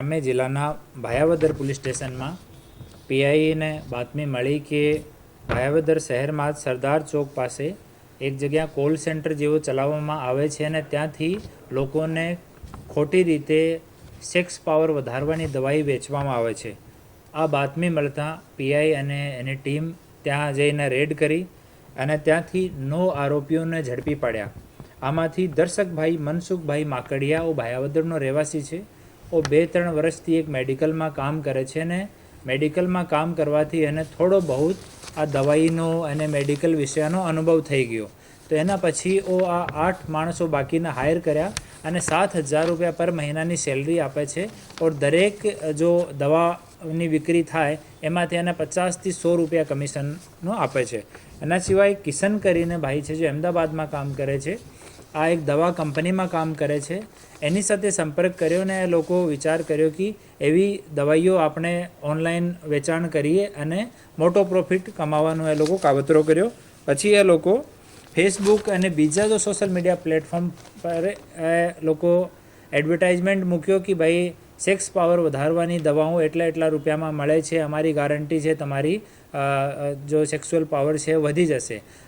અમે જિલ્લાના ભાયાવદર પોલીસ સ્ટેશનમાં પીઆઈને બાતમી મળી કે ભાયાવદર શહેરમાં સરદાર ચોક પાસે એક જગ્યા કોલ સેન્ટર જેવો ચલાવવામાં આવે છે અને ત્યાંથી લોકોને ખોટી રીતે સેક્સ પાવર વધારવાની દવાઈ વેચવામાં આવે છે. આ બાતમી મળતા પીઆઈ અને એની ટીમ ત્યાં જઈને રેડ કરી અને ત્યાંથી નવ આરોપીઓને ઝડપી પાડ્યા. આમાંથી દર્શકભાઈ મનસુખભાઈ માકડિયા ભાયાવદરનો રહેવાસી છે. ઓ બે ત્રણ વર્ષથી એક મેડિકલમાં કામ કરે છે ને મેડિકલમાં કામ કરવાથી એને થોડો બહુ આ દવાઈનો અને મેડિકલ વિષયનો અનુભવ થઈ ગયો. તો એના પછી ઓ આ આઠ માણસો બાકીના હાયર કર્યા અને સાત હજાર રૂપિયા પર મહિનાની સેલરી આપે છે ઓર દરેક જો દવાની વિક્રી થાય એમાંથી એને પચાસથી સો રૂપિયા કમિશનનો આપે છે. એના સિવાય કિશન કરીને ભાઈ છે જે અમદાવાદમાં કામ કરે છે. આ એક દવા કંપનીમાં કામ કરે છે. એની સાથે સંપર્ક કર્યો ને લોકો વિચાર કર્યો કે એવી દવાઈઓ આપણે ઓનલાઈન વેચાણ કરીએ અને મોટો પ્રોફિટ કમાવાનો એ લોકો કાવતરો કર્યો. પછી એ લોકો ફેસબુક અને બીજા જો સોશિયલ મીડિયા પ્લેટફોર્મ પર એ લોકો એડવર્ટાઇઝમેન્ટ મૂક્યો કે ભાઈ સેક્સ પાવર વધારવાની દવાઓ એટલા એટલા રૂપિયામાં મળે છે, અમારી ગારંટી છે, તમારી જો સેક્સ્યુઅલ પાવર છે, વધી જશે.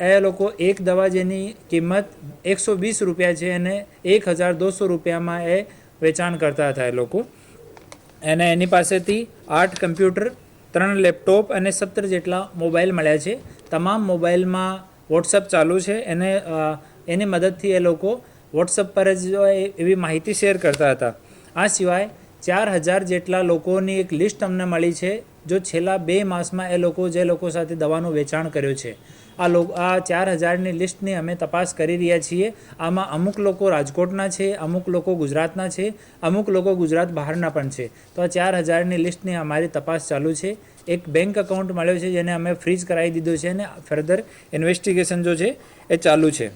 એ લોકો એક દવા જેની કિંમત એકસો વીસ રૂપિયા છે અને એક હજાર દોસો રૂપિયામાં એ વેચાણ કરતા હતા એ લોકો. એને એની પાસેથી આઠ કમ્પ્યુટર, ત્રણ લેપટોપ અને સત્તર જેટલા મોબાઈલ મળ્યા છે. તમામ મોબાઈલમાં વોટ્સઅપ ચાલુ છે. એને એની મદદથી એ લોકો વોટ્સઅપ પર જ એવી માહિતી શેર કરતા હતા. આ સિવાય ચાર હજાર જેટલા લોકોની એક લિસ્ટ અમને મળી છે. જો છેલ્લા બે માસમાં એ લોકો જે લોકો સાથે દવાનું વેચાણ કર્યું છે, આ લોકો આ ચાર હજારની લિસ્ટની અમે તપાસ કરી રહ્યા છીએ. આમાં અમુક લોકો રાજકોટના છે, અમુક લોકો ગુજરાતના છે, અમુક લોકો ગુજરાત બહારના પણ છે. તો આ ચાર હજારની લિસ્ટની અમારી તપાસ ચાલુ છે. એક બેંક એકાઉન્ટ મળ્યો છે જેને અમે ફ્રીઝ કરાવી દીધું છે અને ફર્ધર ઇન્વેસ્ટિગેશન જો છે એ ચાલુ છે.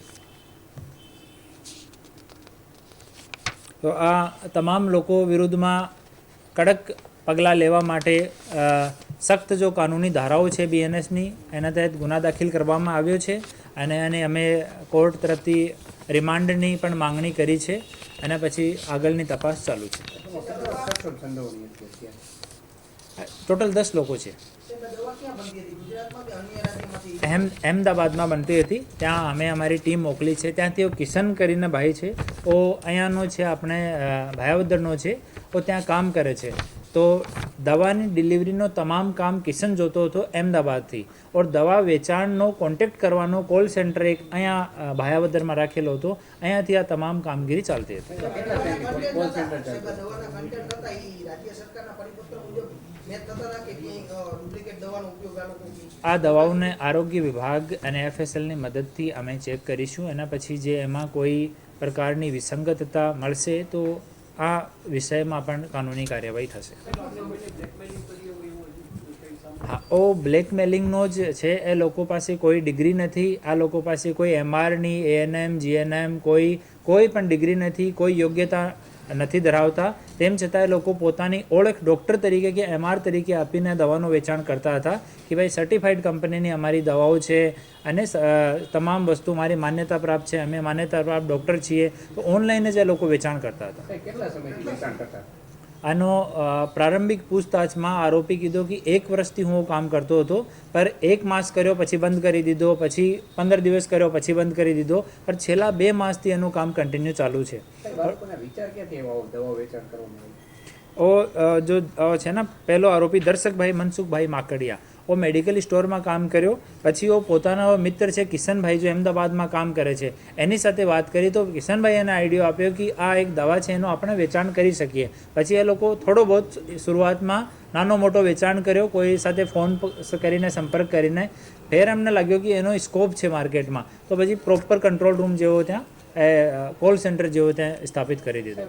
તો આ તમામ લોકો વિરુદ્ધમાં કડક પગલાં લેવા માટે સખ્ત જો કાનૂની ધારાઓ છે બીએનએસની એના તહેત ગુના દાખલ કરવામાં આવ્યો છે અને અને અમે કોર્ટ તરફથી રિમાન્ડની પણ માંગણી કરી છે અને પછી આગળની તપાસ ચાલુ છે. ટોટલ દસ લોકો છે. અહેમ, અહેમદાબાદમાં બનતી હતી. ત્યાં અમે અમારી ટીમ મોકલી છે. ત્યાંથી તેઓ કિશન કરીને ભાઈ છે. ઓ અહીંયાનો છે, આપણે ભાયાવદરનો છે. ઓ ત્યાં કામ કરે છે. તો દવાની ડિલિવરીનો તમામ કામ કિશન જોતો હતો અમદાવાદથી. ઓર દવા વેચાણનો કોન્ટેક્ટ કરવાનો કોલ સેન્ટર એક અહીંયા ભાયાવદરમાં રાખેલો હતો. અહીંયાથી આ તમામ કામગીરી ચાલતી હતી? આ દવાઓને આરોગ્ય વિભાગ અને એફએસએલની મદદથી અમે ચેક કરીશું. એના પછી જે એમાં કોઈ પ્રકારની વિસંગતતા મળશે તો આ વિષયમાં પણ કાનૂની કાર્યવાહી થશે. હા, ઓ બ્લેકમેલિંગનો જ છે, એ લોકો પાસે કોઈ ડિગ્રી નથી, આ લોકો પાસે કોઈ એમઆરની, એએનએમ, જીએનએમ, કોઈ કોઈ પણ ડિગ્રી નથી, કોઈ યોગ્યતા નથી ધરાવતા, તેમ છતાં એ લોકો પોતાની ઓળખ ડૉક્ટર તરીકે કે એમઆર તરીકે આપીને દવાનું વેચાણ કરતા હતા કે ભાઈ સર્ટિફાઈડ કંપનીની અમારી દવાઓ છે અને તમામ વસ્તુ મારી માન્યતા પ્રાપ્ત છે, અમે માન્યતા પ્રાપ્ત ડૉક્ટર છીએ. તો ઓનલાઈન જ એ લોકો વેચાણ કરતા હતા. કેટલા સમયથી વેચાણ કરતા આનો પ્રારંભિક પૂછતાછમાં આરોપી કીધો કે એક વર્ષથી હું કામ કરતો હતો પર એક માસ કર્યો પછી બંધ કરી દીધો પછી પંદર દિવસ કર્યો પછી બંધ કરી દીધો પણ છેલ્લા બે માસથી એનું કામ કન્ટિન્યુ ચાલુ છે? ઓ જો છે ને પહેલો આરોપી દર્શકભાઈ મનસુખભાઈ માકડિયા. ઓ મેડિકલ સ્ટોરમાં કામ કર્યો. પછી ઓ પોતાનો મિત્ર છે કિશનભાઈ જો અમદાવાદમાં કામ કરે છે. એની સાથે વાત કરી તો કિશનભાઈ એને આઈડિયો આપ્યો કે આ એક દવા છે, એનું આપણે વેચાણ કરી શકીએ. પછી એ લોકો થોડો બહુ શરૂઆતમાં નાનો મોટો વેચાણ કર્યો, કોઈ સાથે ફોન કરીને સંપર્ક કરીને. ફેર એમને લાગ્યો કે એનો સ્કોપ છે માર્કેટમાં. તો પછી પ્રોપર કંટ્રોલ રૂમ જેવો ત્યાં કોલ સેન્ટર જેવો ત્યાં સ્થાપિત કરી દીધો.